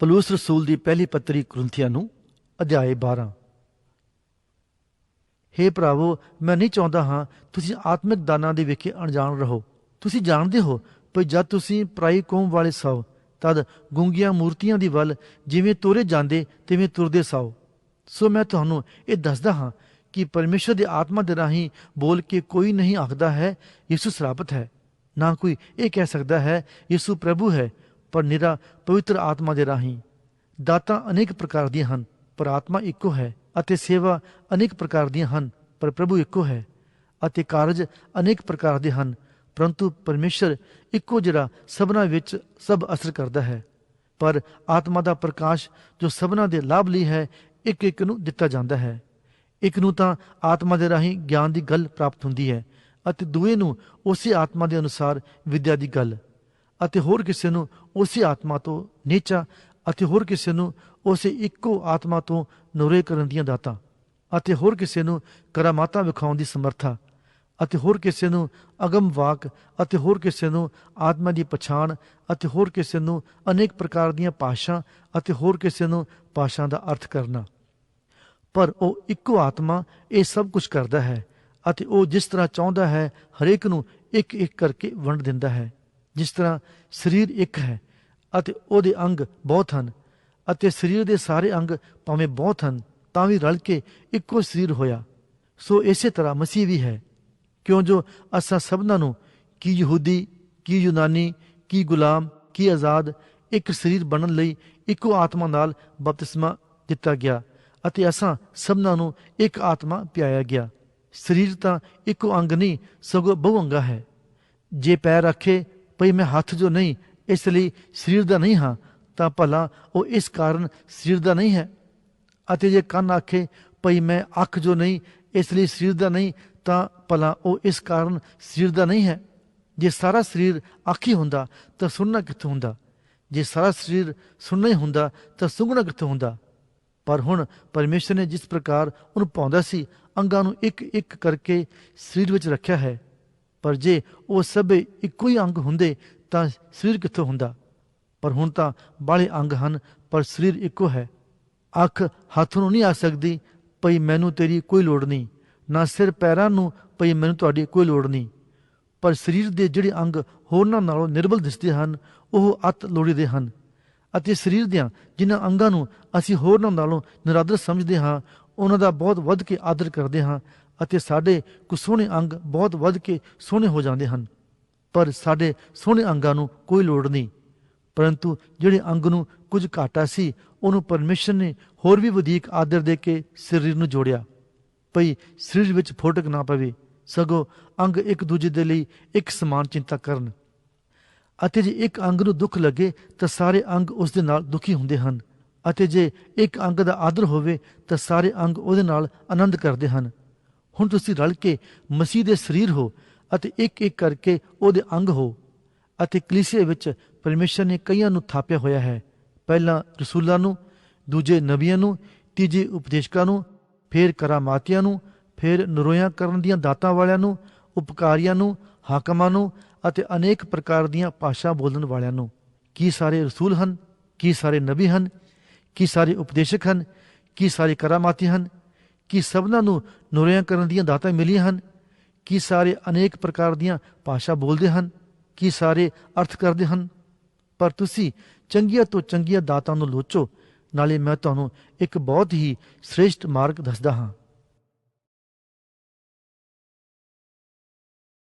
ਪਲੂਸ ਰਸੂਲ ਦੀ ਪਹਿਲੀ ਪੱਤਰੀ ਕੁਰਿੰਥੀਆਂ ਨੂੰ, ਅਧਿਆਏ 12 ਹੇ ਭਰਾਵੋ, ਮੈਂ ਨਹੀਂ ਚਾਹੁੰਦਾ ਹਾਂ ਤੁਸੀਂ ਆਤਮਿਕ ਦਾਨਾਂ ਦੇ ਵਿਖੇ ਅਣਜਾਣ ਰਹੋ। ਤੁਸੀਂ ਜਾਣਦੇ ਹੋ ਕਿ ਜਦ ਤੁਸੀਂ ਪ੍ਰਾਈ ਕੌਮ ਵਾਲੇ ਸੌ ਤਦ ਗੁੰਗੀਆਂ ਮੂਰਤੀਆਂ ਦੀ ਵੱਲ ਜਿਵੇਂ ਤੁਰੇ ਜਾਂਦੇ, ਤਿਵੇਂ ਤੁਰਦੇ ਸੌ ਸੋ ਮੈਂ ਤੁਹਾਨੂੰ ਇਹ ਦੱਸਦਾ ਹਾਂ ਕਿ ਪਰਮੇਸ਼ਰ ਦੀ ਆਤਮਾ ਦੇ ਰਾਹੀਂ ਬੋਲ ਕੇ ਕੋਈ ਨਹੀਂ ਆਖਦਾ ਹੈ, ਯਿਸੂ ਸਰਾਪਤ ਹੈ। ਨਾ ਕੋਈ ਇਹ ਕਹਿ ਸਕਦਾ ਹੈ, ਯਿਸੂ ਪ੍ਰਭੂ ਹੈ ਪਰ ਨਿਰਾ ਪਵਿੱਤਰ ਆਤਮਾ ਦੇ ਰਾਹੀਂ। ਦਾਤਾਂ ਅਨੇਕ ਪ੍ਰਕਾਰ ਦੀਆਂ ਹਨ, ਪਰ ਆਤਮਾ ਇੱਕੋ ਹੈ ਅਤੇ ਸੇਵਾ ਅਨੇਕ ਪ੍ਰਕਾਰ ਦੀਆਂ ਹਨ, ਪਰ ਪ੍ਰਭੂ ਇੱਕੋ ਹੈ ਅਤੇ ਕਾਰਜ ਅਨੇਕ ਪ੍ਰਕਾਰ ਦੇ ਹਨ, ਪਰੰਤੂ ਪਰਮੇਸ਼ਰ ਇੱਕੋ ਜਿਹੜਾ ਸਭਨਾ ਵਿੱਚ ਸਭ ਅਸਰ ਕਰਦਾ ਹੈ। ਪਰ ਆਤਮਾ ਦਾ ਪ੍ਰਕਾਸ਼ ਜੋ ਸਭਨਾ ਦੇ ਲਾਭ ਲਈ ਹੈ ਇੱਕ ਇੱਕ ਨੂੰ ਦਿੱਤਾ ਜਾਂਦਾ ਹੈ। ਇੱਕ ਨੂੰ ਤਾਂ ਆਤਮਾ ਦੇ ਰਾਹੀਂ ਗਿਆਨ ਦੀ ਗੱਲ ਪ੍ਰਾਪਤ ਹੁੰਦੀ ਹੈ ਅਤੇ ਦੂਏ ਨੂੰ ਉਸੇ ਆਤਮਾ ਦੇ ਅਨੁਸਾਰ ਵਿਦਿਆ ਦੀ ਗੱਲ। ਅਤੇ ਹੋਰ ਕਿਸੇ ਨੂੰ ਉਸੇ ਆਤਮਾ ਤੋਂ ਨੀਚਾ ਅਤੇ ਹੋਰ ਕਿਸੇ ਨੂੰ ਉਸੇ ਇੱਕੋ ਆਤਮਾ ਤੋਂ ਨੁਰੇ ਕਰਨ ਦੀਆਂ ਦਾਤਾਂ ਅਤੇ ਹੋਰ ਕਿਸੇ ਨੂੰ ਕਰਾਮਾਤਾਂ ਵਿਖਾਉਣ ਦੀ ਸਮਰੱਥਾ ਅਤੇ ਹੋਰ ਕਿਸੇ ਨੂੰ ਅਗਮ ਵਾਕ ਅਤੇ ਹੋਰ ਕਿਸੇ ਨੂੰ ਆਤਮਾ ਦੀ ਪਛਾਣ ਅਤੇ ਹੋਰ ਕਿਸੇ ਨੂੰ ਅਨੇਕ ਪ੍ਰਕਾਰ ਦੀਆਂ ਭਾਸ਼ਾ ਅਤੇ ਹੋਰ ਕਿਸੇ ਨੂੰ ਭਾਸ਼ਾ ਦਾ ਅਰਥ ਕਰਨਾ। ਪਰ ਉਹ ਇੱਕੋ ਆਤਮਾ ਇਹ ਸਭ ਕੁਝ ਕਰਦਾ ਹੈ ਅਤੇ ਉਹ ਜਿਸ ਤਰ੍ਹਾਂ ਚਾਹੁੰਦਾ ਹੈ ਹਰੇਕ ਨੂੰ ਇੱਕ ਇੱਕ ਕਰਕੇ ਵੰਡ ਦਿੰਦਾ ਹੈ। ਜਿਸ ਤਰ੍ਹਾਂ ਸਰੀਰ ਇੱਕ ਹੈ ਅਤੇ ਉਹਦੇ ਅੰਗ ਬਹੁਤ ਹਨ ਅਤੇ ਸਰੀਰ ਦੇ ਸਾਰੇ ਅੰਗ ਭਾਵੇਂ ਬਹੁਤ ਹਨ, ਤਾਂ ਵੀ ਰਲ ਕੇ ਇੱਕੋ ਸਰੀਰ ਹੋਇਆ। ਸੋ ਇਸੇ ਤਰ੍ਹਾਂ ਮਸੀਹ ਵੀ ਹੈ। ਕਿਉਂ ਜੋ ਅਸਾਂ ਸਭਨਾਂ ਨੂੰ ਕੀ ਯਹੂਦੀ, ਕੀ ਯੂਨਾਨੀ, ਕੀ ਗੁਲਾਮ, ਕੀ ਆਜ਼ਾਦ ਇੱਕ ਸਰੀਰ ਬਣਨ ਲਈ ਇੱਕੋ ਆਤਮਾ ਨਾਲ ਬਪਤਿਸਮਾ ਦਿੱਤਾ ਗਿਆ ਅਤੇ ਅਸਾਂ ਸਭਨਾਂ ਨੂੰ ਇੱਕ ਆਤਮਾ ਪਿਆਇਆ ਗਿਆ। ਸਰੀਰ ਤਾਂ ਇੱਕੋ ਅੰਗ ਨਹੀਂ, ਸਗੋਂ ਬਹੁ ਅੰਗਾ ਹੈ। ਜੇ ਪੈਰ ਰੱਖੇ ਭਈ ਮੈਂ ਹੱਥ ਜੋ ਨਹੀਂ, ਇਸ ਲਈ ਸਰੀਰ ਦਾ ਨਹੀਂ ਹਾਂ, ਤਾਂ ਭਲਾ ਉਹ ਇਸ ਕਾਰਨ ਸਰੀਰ ਦਾ ਨਹੀਂ ਹੈ। ਅਤੇ ਜੇ ਕੰਨ ਆਖੇ, ਭਈ ਮੈਂ ਅੱਖ ਜੋ ਨਹੀਂ, ਇਸ ਲਈ ਸਰੀਰ ਦਾ ਨਹੀਂ, ਤਾਂ ਭਲਾ ਉਹ ਇਸ ਕਾਰਨ ਸਰੀਰ ਦਾ ਨਹੀਂ ਹੈ। ਜੇ ਸਾਰਾ ਸਰੀਰ ਅੱਖ ਹੀ ਹੁੰਦਾ, ਤਾਂ ਸੁਣਨਾ ਕਿੱਥੋਂ ਹੁੰਦਾ? ਜੇ ਸਾਰਾ ਸਰੀਰ ਸੁਣਨਾ ਹੀ ਹੁੰਦਾ, ਤਾਂ ਸੁਣਨਾ ਕਿੱਥੋਂ ਹੁੰਦਾ? ਪਰ ਹੁਣ ਪਰਮੇਸ਼ਰ ਨੇ ਜਿਸ ਪ੍ਰਕਾਰ ਉਹਨੂੰ ਪਾਉਂਦਾ ਸੀ, ਅੰਗਾਂ ਨੂੰ ਇੱਕ ਇੱਕ ਕਰਕੇ ਸਰੀਰ ਵਿੱਚ ਰੱਖਿਆ ਹੈ। ਪਰ ਜੇ ਉਹ ਸਭ ਇੱਕੋ ਹੀ ਅੰਗ ਹੁੰਦੇ, ਤਾਂ ਸਰੀਰ ਕਿੱਥੋਂ ਹੁੰਦਾ? ਪਰ ਹੁਣ ਤਾਂ ਬਾਲੇ ਅੰਗ ਹਨ, ਪਰ ਸਰੀਰ ਇੱਕੋ ਹੈ। ਅੱਖ ਹੱਥ ਨੂੰ ਨਹੀਂ ਆ ਸਕਦੀ, ਭਈ ਮੈਨੂੰ ਤੇਰੀ ਕੋਈ ਲੋੜ ਨਹੀਂ। ਨਾ ਸਿਰ ਪੈਰਾਂ ਨੂੰ, ਭਈ ਮੈਨੂੰ ਤੁਹਾਡੀ ਕੋਈ ਲੋੜ ਨਹੀਂ। ਪਰ ਸਰੀਰ ਦੇ ਜਿਹੜੇ ਅੰਗ ਹੋਰਨਾਂ ਨਾਲੋਂ ਨਿਰਬਲ ਦਿਸਦੇ ਹਨ, ਉਹ ਅਤ ਲੋੜੀਦੇ ਹਨ। ਅਤੇ ਸਰੀਰ ਦੀਆਂ ਜਿਨ੍ਹਾਂ ਅੰਗਾਂ ਨੂੰ ਅਸੀਂ ਹੋਰਨਾਂ ਨਾਲੋਂ ਨਿਰਾਦਰ ਸਮਝਦੇ ਹਾਂ ਉਹਨਾਂ ਦਾ ਬਹੁਤ ਵੱਧ ਕੇ ਆਦਰ ਕਰਦੇ ਹਾਂ ਅਤੇ ਸਾਡੇ ਕੁ ਸੋਹਣੇ ਅੰਗ ਬਹੁਤ ਵੱਧ ਕੇ ਸੋਹਣੇ ਹੋ ਜਾਂਦੇ ਹਨ। ਪਰ ਸਾਡੇ ਸੋਹਣੇ ਅੰਗਾਂ ਨੂੰ ਕੋਈ ਲੋੜ ਨਹੀਂ। ਪਰੰਤੂ ਜਿਹੜੇ ਅੰਗ ਨੂੰ ਕੁਝ ਘਾਟਾ ਸੀ, ਉਹਨੂੰ ਪਰਮੇਸ਼ਰ ਨੇ ਹੋਰ ਵੀ ਵਧੇਕ ਆਦਰ ਦੇ ਕੇ ਸਰੀਰ ਨੂੰ ਜੋੜਿਆ। ਭਈ ਸਰੀਰ ਵਿੱਚ ਫੋਟਕ ਨਾ ਪਵੇ, ਸਗੋਂ ਅੰਗ ਇੱਕ ਦੂਜੇ ਦੇ ਲਈ ਇੱਕ ਸਮਾਨ ਚਿੰਤਾ ਕਰਨ। ਅਤੇ ਜੇ ਇੱਕ ਅੰਗ ਨੂੰ ਦੁੱਖ ਲੱਗੇ, ਤਾਂ ਸਾਰੇ ਅੰਗ ਉਸ ਦੇ ਨਾਲ ਦੁਖੀ ਹੁੰਦੇ ਹਨ। ਅਤੇ ਜੇ ਇੱਕ ਅੰਗ ਦਾ ਆਦਰ ਹੋਵੇ ਤਾਂ ਸਾਰੇ ਅੰਗ ਉਹਦੇ ਨਾਲ ਆਨੰਦ ਕਰਦੇ ਹਨ। ਹੁਣ ਤੁਸੀਂ ਰਲ ਕੇ ਮਸੀਹ ਦੇ ਸਰੀਰ ਹੋ ਅਤੇ ਇੱਕ ਇੱਕ ਕਰਕੇ ਉਹਦੇ ਅੰਗ ਹੋ ਅਤੇ ਕਲੀਸਿਆ ਵਿੱਚ ਪਰਮੇਸ਼ਰ ਨੇ ਕਈਆਂ ਨੂੰ ਥਾਪਿਆ ਹੋਇਆ ਹੈ। ਪਹਿਲਾਂ ਰਸੂਲਾਂ ਨੂੰ, ਦੂਜੇ ਨਬੀਆਂ ਨੂੰ, ਤੀਜੇ ਉਪਦੇਸ਼ਕਾਂ ਨੂੰ, ਫਿਰ ਕਰਾਮਾਤੀਆਂ ਨੂੰ, ਫਿਰ ਨਰੋਇਆਂ ਕਰਨ ਦੀਆਂ ਦਾਤਾਂ ਵਾਲਿਆਂ ਨੂੰ, ਉਪਕਾਰੀਆਂ ਨੂੰ, ਹਾਕਮਾਂ ਨੂੰ ਅਤੇ ਅਨੇਕ ਪ੍ਰਕਾਰ ਦੀਆਂ ਭਾਸ਼ਾ ਬੋਲਣ ਵਾਲਿਆਂ ਨੂੰ। ਕੀ ਸਾਰੇ ਰਸੂਲ ਹਨ? ਕੀ ਸਾਰੇ ਨਬੀ ਹਨ? ਕੀ ਸਾਰੇ ਉਪਦੇਸ਼ਕ ਹਨ? ਕੀ ਸਾਰੇ ਕਰਾਮਾਤੀ ਹਨ? ਕੀ ਸਭਨਾਂ ਨੂੰ ਨਰੋਇਆਂ ਕਰਨ ਦੀਆਂ ਦਾਤਾਂ ਮਿਲੀਆਂ ਹਨ? ਕੀ ਸਾਰੇ ਅਨੇਕ ਪ੍ਰਕਾਰ ਦੀਆਂ ਭਾਸ਼ਾ ਬੋਲਦੇ ਹਨ? ਕੀ ਸਾਰੇ ਅਰਥ ਕਰਦੇ ਹਨ? ਪਰ ਤੁਸੀਂ ਚੰਗੀਆਂ ਤੋਂ ਚੰਗੀਆਂ ਦਾਤਾਂ ਨੂੰ ਲੋਚੋ, ਨਾਲੇ ਮੈਂ ਤੁਹਾਨੂੰ ਇੱਕ ਬਹੁਤ ਹੀ ਸ੍ਰੇਸ਼ਟ ਮਾਰਗ ਦੱਸਦਾ ਹਾਂ।